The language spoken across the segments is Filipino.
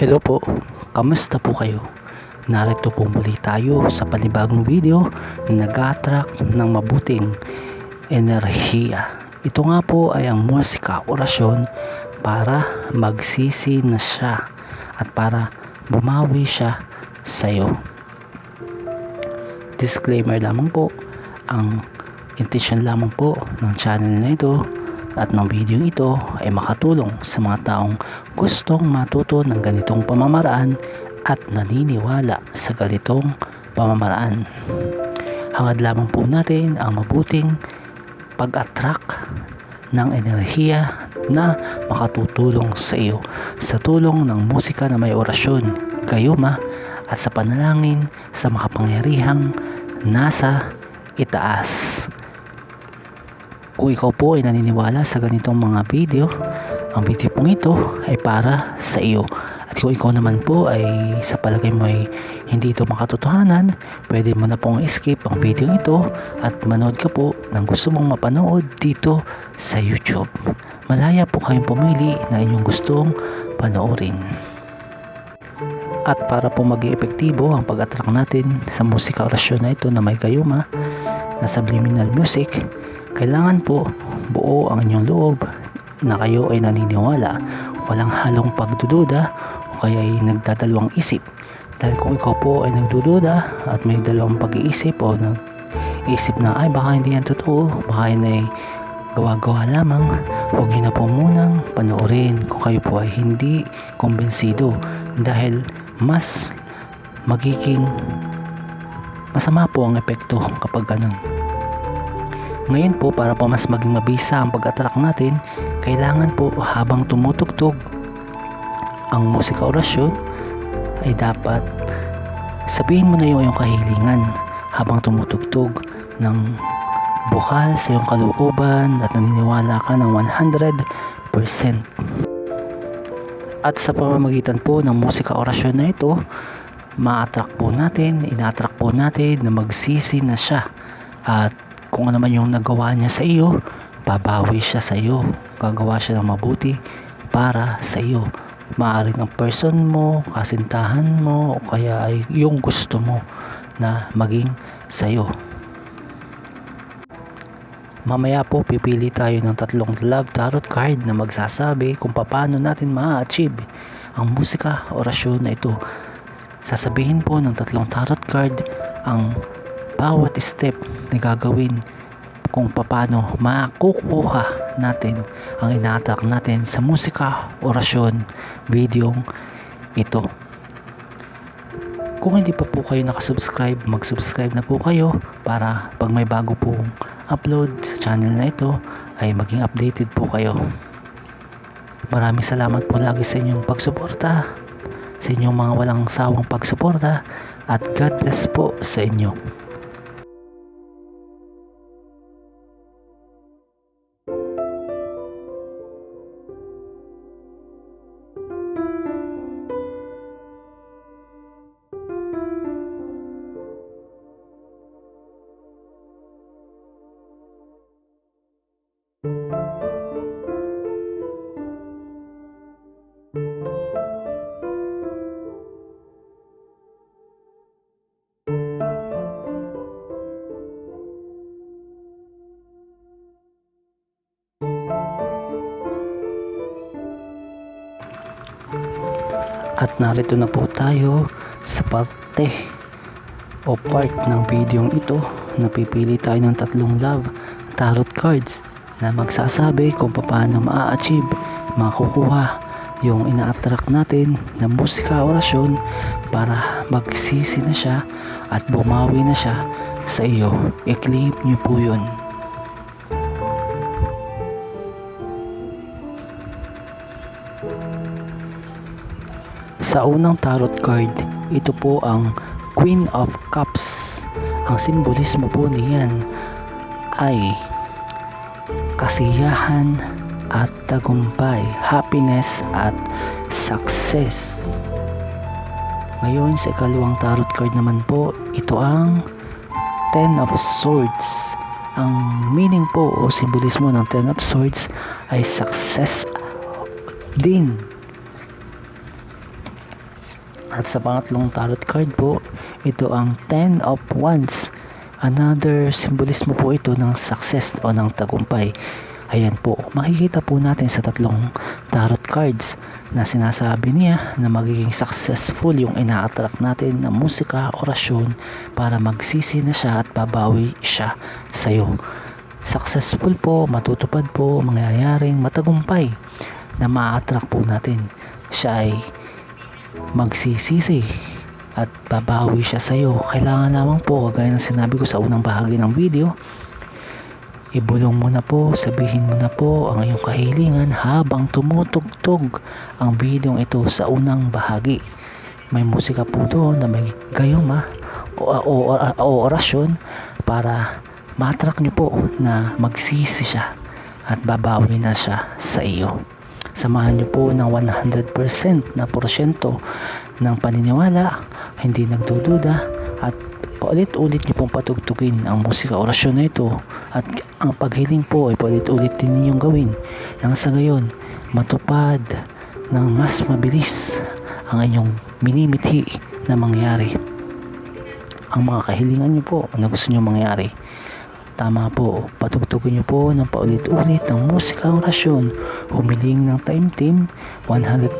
Hello po, kamusta po kayo? Narito po muli tayo sa panibagong video na nag-attract ng mabuting enerhiya. Ito nga po ay ang musika, orasyon para magsisi na siya at para bumawi siya sa'yo. Disclaimer lamang po, ang intention lamang po ng channel na ito at ng video ito ay makatulong sa mga taong gustong matuto ng ganitong pamamaraan at naniniwala sa ganitong pamamaraan. Hangad lamang po natin ang mabuting pag-attract ng enerhiya na makatutulong sa iyo sa tulong ng musika na may orasyon, gayuma at sa panalangin sa makapangyarihang nasa itaas. Kung ikaw po ay naniniwala sa ganitong mga video, ang video pong ito ay para sa iyo. At kung ikaw naman po ay sa palagay mo ay hindi ito makatotohanan, pwede mo na pong skip ang video ito at manood ka po ng gusto mong mapanood dito sa YouTube. Malaya po kayong pumili na inyong gustong panoorin. At para po maging epektibo ang pag-attract natin sa musika orasyon na ito na may gayuma na subliminal music, kailangan po buo ang inyong loob na kayo ay naniniwala, walang halong pagdududa o kaya ay nagdadalawang isip. Dahil kung ikaw po ay nagdududa at may dalawang pag-iisip o nag-iisip na ay baka hindi yan totoo, baka yan ay gawa-gawa lamang, huwag nyo na po munang panoorin kung kayo po ay hindi kumbensido dahil mas magiging masama po ang epekto kapag ganun. Ngayon po para po mas maging mabisa ang pag-attract natin, kailangan po habang tumutugtog ang musika orasyon ay dapat sabihin mo na yung iyong kahilingan habang tumutugtog ng bukal sa iyong kalooban at naniniwala ka ng 100%. At sa pamamagitan po ng musika orasyon na ito, ma-attract po natin, ina-attract po natin na magsisi na siya. At kung ano man yung nagawa niya sa iyo, babawi siya sa iyo. Gagawa siya ng mabuti para sa iyo. Maaring ang person mo, kasintahan mo, o kaya ay yung gusto mo na maging sa iyo. Mamaya po pipili tayo ng tatlong love tarot card na magsasabi kung paano natin ma-achieve ang musika orasyon na ito. Sasabihin po ng tatlong tarot card ang bawat step na gagawin kung paano makukuha natin ang ina-attract natin sa musika, orasyon, videong ito. Kung hindi pa po kayo nakasubscribe, mag-subscribe na po kayo para pag may bago pong upload sa channel na ito ay maging updated po kayo. Maraming salamat po lagi sa inyong pagsuporta, sa inyong mga walang sawang pagsuporta at God bless po sa inyo. Narito na po tayo sa parte o part ng videong ito. Napipili tayo ng tatlong love tarot cards na magsasabi kung paano ma-achieve, makukuha yung ina-attract natin na musika orasyon para magsisi na siya at bumawi na siya sa iyo. I-claim niyo po yun. Sa unang tarot card, ito po ang Queen of Cups. Ang simbolismo po niyan ay kasiyahan at tagumpay, happiness at success. Ngayon sa ikalawang tarot card naman po, ito ang Ten of Swords. Ang meaning po o simbolismo ng Ten of Swords ay success din At sa pangatlong tarot card po, ito ang Ten of Wands. Another symbolismo po ito ng success o ng tagumpay. Ayan po, makikita po natin sa tatlong tarot cards na sinasabi niya na magiging successful yung ina-attract natin na musika, orasyon para magsisi na siya at babawi siya sa'yo. Successful po, matutupad po, mangyayaring matagumpay na ma-attract po natin. Siya ay magsisisi at babawi siya sa'yo. Kailangan lamang po, kagaya ng sinabi ko sa unang bahagi ng video, Ibulong mo na po, sabihin mo na po ang iyong kahilingan habang tumutugtog ang bidyong ito sa unang bahagi. May musika po doon na may gayuma o, o, o, o orasyon para matrak niyo po na magsisi siya at babawi na siya sa iyo. Samahan niyo po ng 100% na porsyento ng paniniwala, hindi nagdududa at paulit-ulit niyo pong patugtugin ang musika orasyon na ito at ang paghiling po ay paulit-ulit din ninyong gawin nang sa gayon matupad ng mas mabilis ang inyong minimithi na mangyari. Ang mga kahilingan niyo po na gusto niyo mangyari tama po patugtugin niyo po ng paulit-ulit ang musika orasyon humiling ng time team 100%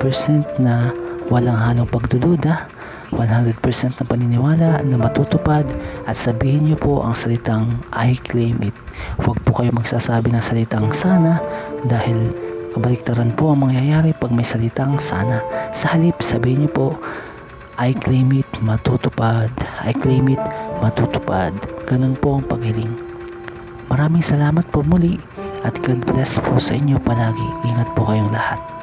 na walang halong pagdududa 100% na paniniwala na matutupad at sabihin niyo po ang salitang I claim it. Huwag po kayo magsasabi ng salitang sana dahil kabaliktaran po ang mangyayari pag may salitang sana. Sa halip, sabihin niyo po I claim it, matutupad. I claim it, matutupad. Ganun po ang paghiling. Maraming salamat po muli at God bless po sa inyo palagi. Ingat po kayong lahat.